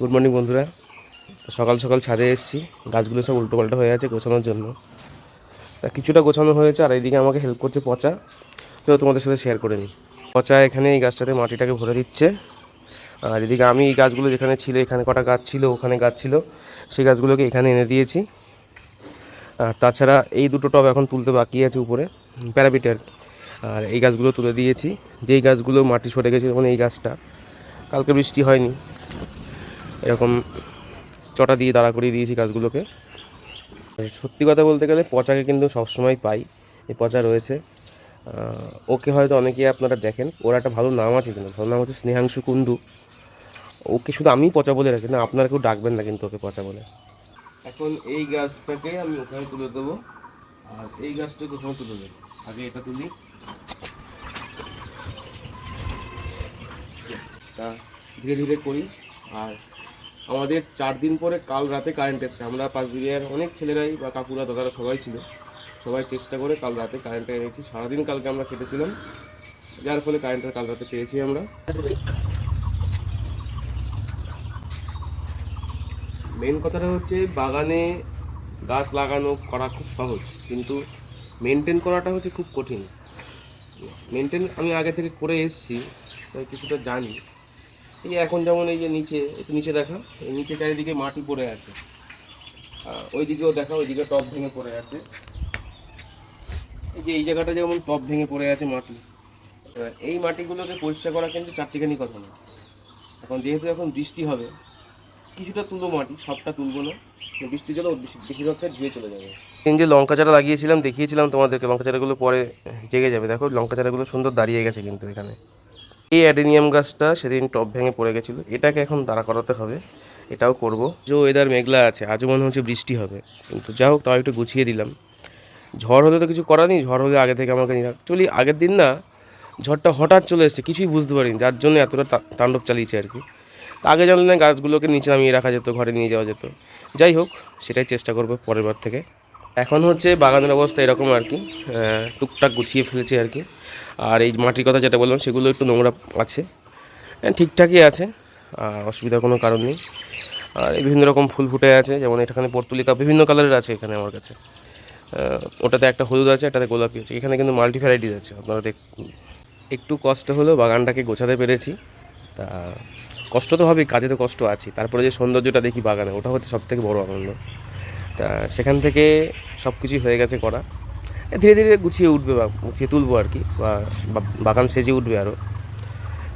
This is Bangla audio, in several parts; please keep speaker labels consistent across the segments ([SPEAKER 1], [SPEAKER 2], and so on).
[SPEAKER 1] গুড মর্নিং বন্ধুরা। সকাল সকাল ছাদে এসেছি। গাছগুলো সব উল্টো পাল্টা হয়ে আছে গোছানোর জন্য। তা কিছুটা গোছানো হয়েছে, আর এইদিকে আমাকে হেল্প করছে পচা। তো তোমাদের সাথে শেয়ার করে নিই। পচা এখানে এই গাছটাতে মাটিটাকে ভরে দিচ্ছে। আর এদিকে আমি এই গাছগুলো যেখানে ছিল, এখানে কটা গাছ ছিল, ওখানে গাছ ছিল, সেই গাছগুলোকে এখানে এনে দিয়েছি। আর তাছাড়া এই দুটো টব এখন তুলতে বাকি আছে উপরে প্যারাপিটার আর এই গাছগুলো তুলে দিয়েছি। যেই গাছগুলো মাটি সরে গেছে যেমন এই গাছটা। কালকে বৃষ্টি হয়নি। এরকম চটা দিয়ে দাঁড়া করিয়ে দিয়েছি গাছগুলোকে। সত্যি কথা বলতে গেলে পচাকে কিন্তু সবসময় পাই, এই পচা রয়েছে। ওকে হয়তো অনেকেই আপনারা দেখেন, ওর একটা ভালো নাম আছে কিন্তু, ভালো নাম হচ্ছে স্নেহাংশু কুণ্ডু। ওকে শুধু আমিই পচা বলে রাখি না, আপনারা কেউ ডাকবেন না কিন্তু ওকে পচা বলে। এখন এই গাছটাকে আমি ওখানে তুলে দেবো, আর এই গাছটাকে ওখানে তুলে দেবো। আগে এটা তুলি। তা ধীরে ধীরে করি, আর আমাদের চার দিন পরে কাল রাতে কারেন্ট এসছে। আমরা পাঁচ বিঘার অনেক ছেলেরাই বা কাকুরা, দাদারা সবাই ছিল। সবাই চেষ্টা করে কাল রাতে কারেন্টটা এনেছি। সারাদিন কালকে আমরা কেটেছিলাম। যার ফলে কারেন্টটা কাল রাতে পেয়েছি আমরা। মেন কথাটা হচ্ছে বাগানে গাছ লাগানো করা খুব সহজ, কিন্তু মেনটেন করাটা হচ্ছে খুব কঠিন। মেনটেন আমি আগে থেকে করে এসেছি কিছুটা জানি। এই এখন যেমন এই যে নিচে, একটু নিচে দেখা এই নিচে চারিদিকে মাটি পড়ে আছে। ওইদিকেও দেখা ওইদিকে টপ ভেঙে পড়ে আছে। এই যে এই জায়গাটা যেমন টপ ভেঙে পড়ে আছে মাটি। এই মাটিগুলোকে পরিষ্কার করা কিন্তু চারটিখানি কথা না এখন যেহেতু এখন বৃষ্টি হবে, কিছুটা তুলবো মাটি, সবটা তুলবো না। বৃষ্টি জলে বেশিরভাগটা ধুয়ে চলে যাবে। যে লঙ্কা চারা লাগিয়েছিলাম, দেখিয়েছিলাম তোমাদেরকে। লঙ্কা চারাগুলো পরে জেগে যাবে। দেখো, লঙ্কা চারাগুলো সুন্দর দাঁড়িয়ে গেছে কিন্তু এখানে। এই অ্যাডেনিয়াম গাছটা সেদিন টপ ভেঙে পড়ে গেছিল। এটাকে এখন দাঁড়া করাতে হবে। এটাও করব। যে ওয়েদার মেঘলা আছে, আজও মনে হচ্ছে বৃষ্টি হবে। কিন্তু যা হোক, তাও একটু গুছিয়ে দিলাম। ঝড় হলে তো কিছু করার নেই, ঝড় হলে আগে থেকে আমাকে নিয়ে অ্যাকচুয়ালি আগের দিন না, ঝড়টা হঠাৎ চলে এসেছে, কিছুই বুঝতে পারিনি। যার জন্য এতটা তাণ্ডব চালিয়েছে আর কি। আগে জানলে না, গাছগুলোকে নিচে নামিয়ে রাখা যেত, ঘরে নিয়ে যাওয়া যেত। যাই হোক, সেটাই চেষ্টা করব পরের বার থেকে। এখন হচ্ছে বাগানের অবস্থা এরকম আর কি। টুকটাক গুছিয়ে ফেলেছি আর কি। আর এই মাটির কথা যেটা বললাম সেগুলো একটু নোংরা আছে। হ্যাঁ, ঠিকঠাকই আছে আর অসুবিধার কোনো কারণ নেই। আর বিভিন্ন রকম ফুল ফুটে আছে যেমন এখানে পর্তুলিকা বিভিন্ন কালারের আছে এখানে আমার কাছে। ওটাতে একটা হলুদ আছে একটাতে গোলাপি আছে। এখানে কিন্তু মাল্টি ভ্যারাইটিস আছে আপনারা দেখ একটু কষ্ট হলেও বাগানটাকে গোছাতে পেরেছি। তা কষ্ট তো হবেই কাজে তো কষ্ট আছে তারপরে যে সৌন্দর্যটা দেখি বাগানে ওটা হচ্ছে সব থেকে বড় আনন্দ। তা সেখান থেকে সব কিছুই হয়ে গেছে করা। ধীরে ধীরে গুছিয়ে উঠবে বা গুছিয়ে তুলবো আর কি, বা বাগান সেজে উঠবে আরও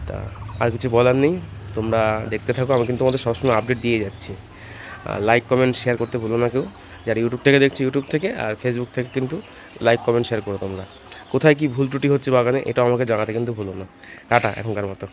[SPEAKER 1] তা আর কিছু বলার নেই, তোমরা দেখতে থাকো, আমি কিন্তু তোমাদের সবসময় আপডেট দিয়ে যাচ্ছি। লাইক কমেন্ট শেয়ার করতে ভুলো না কেউ। যারা ইউটিউব থেকে দেখছি ইউটিউব থেকে আর ফেসবুক থেকে কিন্তু লাইক কমেন্ট শেয়ার করো তোমরা। কোথায় কি ভুল ত্রুটি হচ্ছে বাগানে এটা আমাকে জানাতে কিন্তু ভুলো না। টাটা, এখনকার মতো।